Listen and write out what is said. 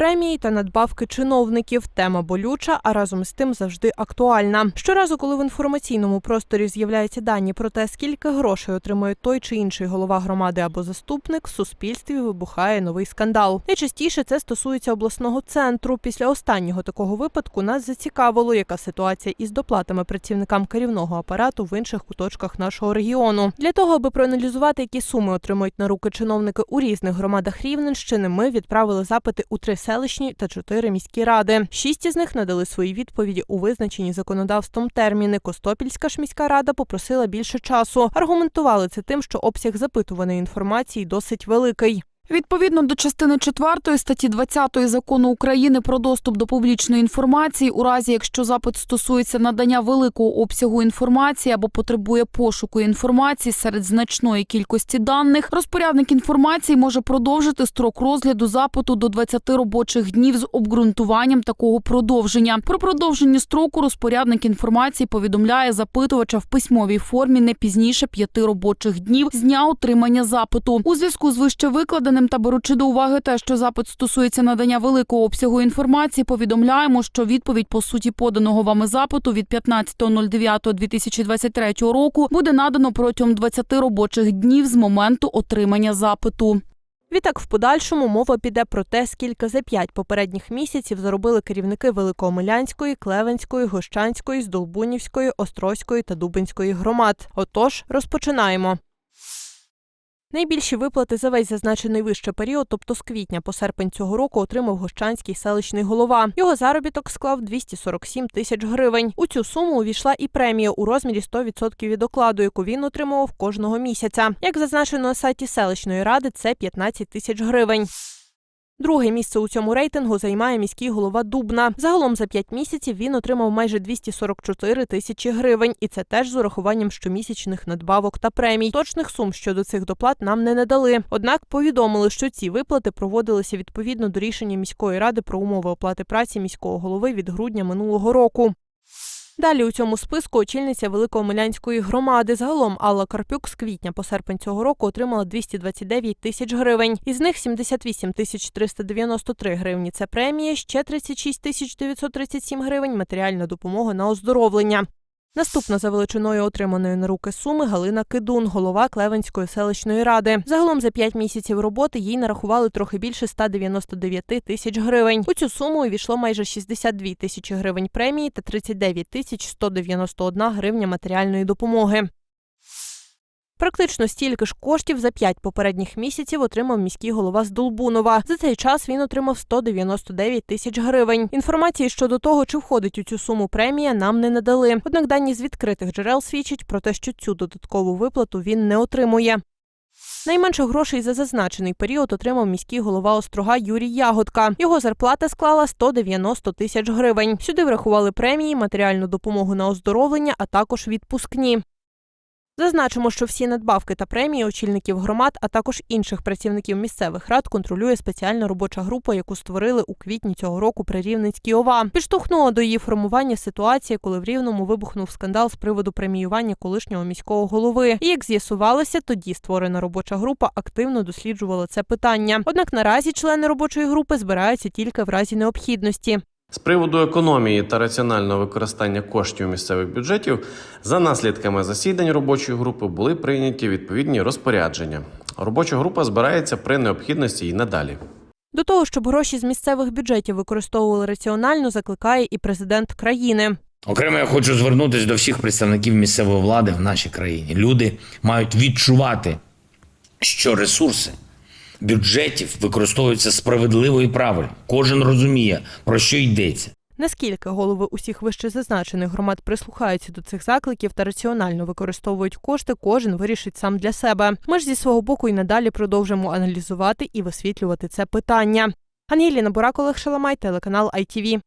Премії та надбавки чиновників тема болюча, а разом з тим завжди актуальна. Щоразу, коли в інформаційному просторі з'являються дані про те, скільки грошей отримує той чи інший голова громади або заступник, в суспільстві вибухає новий скандал. Найчастіше це стосується обласного центру. Після останнього такого випадку нас зацікавило, яка ситуація із доплатами працівникам керівного апарату в інших куточках нашого регіону. Для того, аби проаналізувати, які суми отримують на руки чиновники у різних громадах Рівненщини, ми відправили запити у три селищні та чотири міські ради. Шість із них надали свої відповіді у визначені законодавством терміни. Костопільська ж міська рада попросила більше часу. Аргументували це тим, що обсяг запитуваної інформації досить великий. Відповідно до частини 4 статті 20 закону України про доступ до публічної інформації, у разі якщо запит стосується надання великого обсягу інформації або потребує пошуку інформації серед значної кількості даних, розпорядник інформації може продовжити строк розгляду запиту до 20 робочих днів з обґрунтуванням такого продовження. Про продовження строку розпорядник інформації повідомляє запитувача в письмовій формі не пізніше п'яти робочих днів з дня отримання запиту. У зв'язку з вище викладеним та беручи до уваги те, що запит стосується надання великого обсягу інформації, повідомляємо, що відповідь по суті поданого вами запиту від 15.09.2023 року буде надано протягом 20 робочих днів з моменту отримання запиту. Відтак, в подальшому мова піде про те, скільки за п'ять попередніх місяців заробили керівники Великомилянської, Клевенської, Гощанської, Здолбунівської, Острозької та Дубинської громад. Отож, розпочинаємо. Найбільші виплати за весь зазначений вище період, тобто з квітня по серпень цього року, отримав Гощанський селищний голова. Його заробіток склав 247 тисяч гривень. У цю суму увійшла і премія у розмірі 100% від окладу, яку він отримував кожного місяця. Як зазначено на сайті селищної ради, це 15 тисяч гривень. Друге місце у цьому рейтингу займає міський голова Дубна. Загалом за 5 місяців він отримав майже 244 тисячі гривень, і це теж з урахуванням щомісячних надбавок та премій. Точних сум щодо цих доплат нам не надали. Однак повідомили, що ці виплати проводилися відповідно до рішення міської ради про умови оплати праці міського голови від грудня минулого року. Далі у цьому списку очільниця Великомилянської громади. Загалом Алла Карпюк з квітня по серпень цього року отримала 229 тисяч гривень. Із них 78 тисяч 393 гривні – це премія, ще 36 тисяч 937 гривень – матеріальна допомога на оздоровлення. Наступна за величиною отриманої на руки суми Галина Кидун, голова Клевенської селищної ради. Загалом за 5 місяців роботи їй нарахували трохи більше 199 тисяч гривень. У цю суму увійшло майже 62 тисячі гривень премії та 39 тисяч 191 гривня матеріальної допомоги. Практично стільки ж коштів за п'ять попередніх місяців отримав міський голова з Долбунова. За цей час він отримав 199 тисяч гривень. Інформації щодо того, чи входить у цю суму премія, нам не надали. Однак дані з відкритих джерел свідчать про те, що цю додаткову виплату він не отримує. Найменше грошей за зазначений період отримав міський голова Острога Юрій Ягодка. Його зарплата склала 190 тисяч гривень. Сюди врахували премії, матеріальну допомогу на оздоровлення, а також відпускні. Зазначимо, що всі надбавки та премії очільників громад, а також інших працівників місцевих рад контролює спеціальна робоча група, яку створили у квітні цього року при Рівненській ОВА. Підштовхнула до її формування ситуація, коли в Рівному вибухнув скандал з приводу преміювання колишнього міського голови. І як з'ясувалося, тоді створена робоча група активно досліджувала це питання. Однак наразі члени робочої групи збираються тільки в разі необхідності. З приводу економії та раціонального використання коштів місцевих бюджетів за наслідками засідань робочої групи були прийняті відповідні розпорядження. Робоча група збирається при необхідності і надалі. До того, щоб гроші з місцевих бюджетів використовували раціонально, закликає і президент країни. Окремо я хочу звернутися до всіх представників місцевої влади в нашій країні. Люди мають відчувати, що ресурси бюджетів використовуються справедливо і правильно. Кожен розуміє, про що йдеться. Наскільки голови усіх вище зазначених громад прислухаються до цих закликів та раціонально використовують кошти, кожен вирішить сам для себе. Ми ж зі свого боку і надалі продовжимо аналізувати і висвітлювати це питання. Ангеліна Бурак, Олег Шаламай, телеканал ITV.